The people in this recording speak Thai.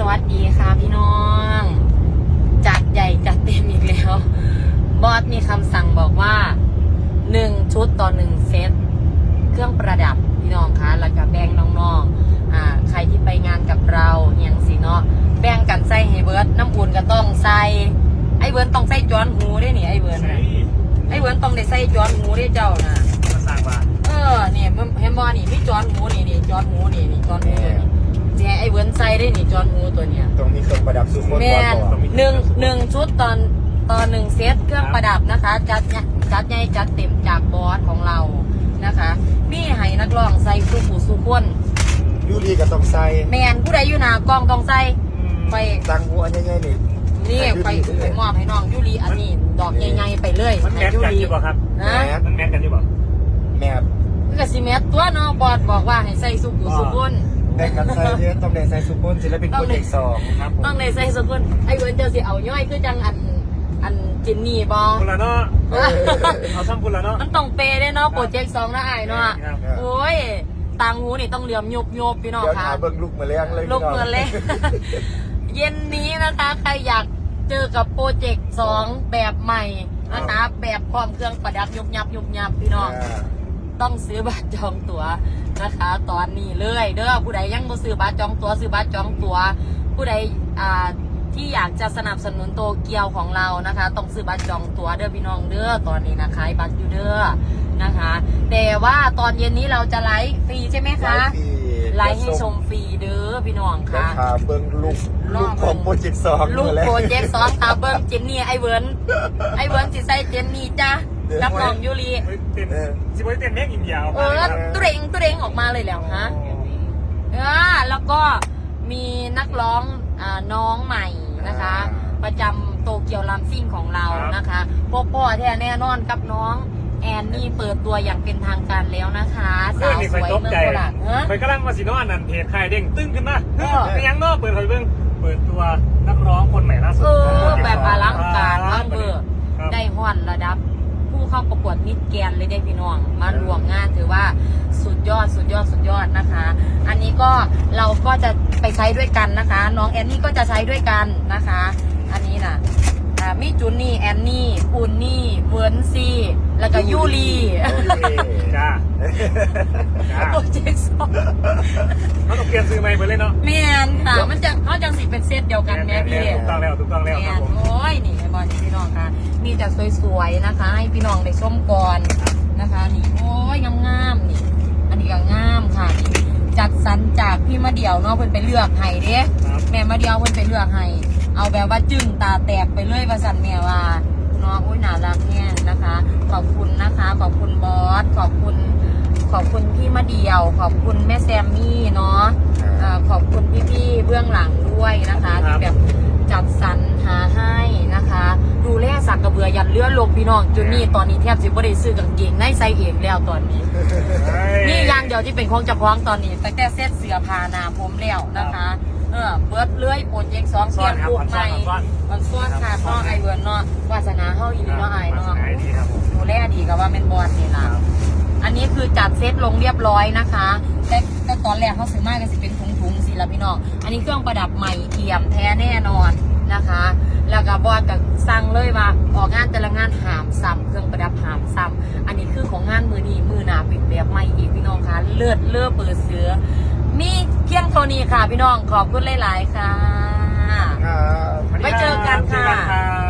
สวัสดีค่ะพี่น้อง จัดใหญ่จัดเต็มอีกแล้ว บอสมีคำสั่งบอกว่าหนึ่งชุดต่อหนึ่งเซต เครื่องประดับพี่น้องคะแล้วก็แบ่งน้องๆอ่าใครที่ไปงานกับเราอย่างสิเนาะแบ่งกันใส่ให้เบิร์ดน้ำอุ่นก็ต้องใส่ไอ้เบิร์ดต้องใส่จอนหูได้นี่ไอ้เบิร์ดน่ะไอ้เบิร์ดต้องได้ใส่จอนหูได้เจ้าน่ะมาสร้างบ้านเออเนี่ยมันเห็นบ่นี่มีจอนหูนี่นี่จอนหูนี่นี่จอนหูตั วนี้แจไอ้เวิร์นใส่ได้นี่จอนหูตัวเนี้ยต้องมีเครื่องประดับสุดคนแม่นก่อนหนึ่งหนึ่งชุดตอนตอนหนึ่งเซตเครื่องประดับนะคะ จัดเนี่ยจัดใหญ่จัดเต็มจากบอสของเรานะคะมีให้นักร้องใส่สุขุสุขคนยูรีก็ต้องใส่แมนผู้ใดอยู่หน้ากล้องต้องใส่ไปตังหัวใหญ่ๆนี่นี่ไปไปมอบให้น้องยูรีอันนี้ดอกใหญ่ๆไปเลยมันแมให้ทยูกันรีอยู่ป่ะครับนะมันแมทกันอยู่ป่ะ แมบ ก็สิแมท ตัวเนาะบอสบอกว่าให้ใส่สุขุสุขคนแบ่งกันใส่เยอะต้องได้ใส่สุกุลศิลปินโปรเจกต์สองครับผมต้องในใส่สุขุนไอ้เวิร์นเจะสิเอาย่อยคือจังอันอันจินนี่บอคุณละเนาะเอาซ้ำคุณละเนาะมันต้องเปย์ได้เนาะโปรเจกต์สองนะไอ้เนาะครับโอ้ยตางหูนี่ต้องเหลี่ยมโยบโยบพี่น้องเดี๋ยวค่ะหาเบิ่งลูกมาเลี้ยงเลยลูกเงินเลยเย็นนี้นะคะใครอยากเจอกับโปรเจกต์สองแบบใหม่นะคะแบบพร้อมเครื่องประดับยุบยับยุบยับพี่น้องอ่า ต้องซื้อบัตรจองตั๋วนะคะ ตอนนี้เลยเด้อผู้ใดยังบ่ซื้อบัตรจองตั๋วซื้อบัตรจองตั๋วผู้ใดอ่าที่อยากจะสนับสนุนโตเกียวของเรานะคะ ต้องซื้อบัตรจองตั๋วเด้อพี่น้องเด้อตอนนี้นะขายบัตรอยู่เด้อนะคะ แต่ว่าตอนเย็นนี้เราจะไลฟ์ฟรีใช่ไหมคะฟรีไลฟ์ให้ชมฟรีเด้อพี่น้องเดี๋ยวค่ะหาเบิ่งลูกลูกของโปรเจกต์สองลูกมาแล้วโปรเจกต์สองตาเบิ้งเจนนี่ไอเวิร์นไอเวิร์นสิใส่เจนนี่จ้า กับน้องยูรีเฮ้ยเต้นสิบเต้นเมกอินเดียเออตุเรงตุเรงออกมาเลยแล้วฮะเออแล้วก็มีนักร้องอาน้องใหม่นะคะ ประจำโตเกียวลัมซิ่งของเรานะคะพบพ่อแท้แน่นอนกับน้อง แอนนี่เปิดตัวอย่างเป็นทางการแล้วนะคะเพื่อสานวนี่สคอยวยตกเมืองใจโคราชฮะคอยกำลังมาสิโนอันนั้นเพจใครเด้งตึ้งขึ้นมาเออเป็นยังเนาะเปิดคอยเบิ่งเปิดตัวนักร้องคนใหม่ล่าสุดเออ ดยอดสุดยอดสุดยอดนะคะ อันนี้ก็เราก็จะไปใช้ด้วยกันนะคะ น้องแอนนี่ก็จะใช้ด้วยกันนะคะ อันนี้นะอ่ามิจุนนี่แอนนี่ปูนนี่เวิร์นซีแล้วก็ยูรีจ้าจ้าโปรเจกต์สองเขาต้องเปลี่ยนซื้อใหม่ไปเลยเนาะแมนค่ะ มันจะเขาจังสิเป็นเซตเดียวกันแม่พี่ถูกต้องแล้วถูกต้องแล้วแมครับนผมโอ้ยนี่ไอ้บอลนี่พี่น้องค่ะ มีแต่สวยๆนะคะ ให้พี่น้องได้ชมก่อนนะคะ นี่โอ้ยงามๆนี่อั นนี้ก็งามค่ะนี่จัดสรรจากพี่มะเดี่ยวเนาะเพิ่นไปเลือกให้เด้ครับแม่มะเดี่ยวเพิ่นไปเลือกให้เอาแบบว่าจึ้งตาแตกไปเลยว่าสันแม่ว่าเนาะอุ้ยน่ารักแน่นะคะ ขอบคุณนะคะ ขอบคุณบอสขอบคุณ ขอบคุณพี่มะเดี่ยว ขอบคุณแม่แซมมี่เนาะเอ่อขอบคุณพี่ๆเบื้องหลังด้วยนะคะครับที่แบบจัดสรรหาให้นะคะดูแล สักกระเบือยันเลื่อนลงพี่น้องจุนนี่ตอนนี้แทบสิบ่ได้ซื้อกางเกงในใส่เองแล้วตอนนี้ นี่อยางเดียวที่เป็นของเจ้าของตอนนี้แต่แต่เซ็ตเสื้อผ้าหนาผมแล้วนะคะ เออเบิดเลื่อยโปรเจกต์สองเทียนลูกใหม่มันซ้อนขาดเนาะไอเวิร์นเนาะวาสนาเฮาอีนี่เนาะไอเนาะดีครับผมดูแลดีกับว่าเป็นบอลนี่ล่ะอันนี้คือจัดเซตลงเรียบร้อยนะคะ แต่แต่ตอนแรกเขาซื้อมากันสิเป็นถุงๆสิละพี่น้องอันนี้เครื่องประดับใหม่เทียมแท้แน่นอน นะคะ แล้วก็บอกกับสั่งเลยว่าออกงานแต่ละงานหามซ้ำเครื่องประดับหามซ้ำอันนี้คือของงานมือนีมือหนาปิดแบบไม่อีกพี่น้องคะเลือดเลือเปิดเสือ มีเพียงเท่านี้ค่ะ พี่น้องขอบคุณหลาย ๆ ค่ะไปเจอกันค่ะ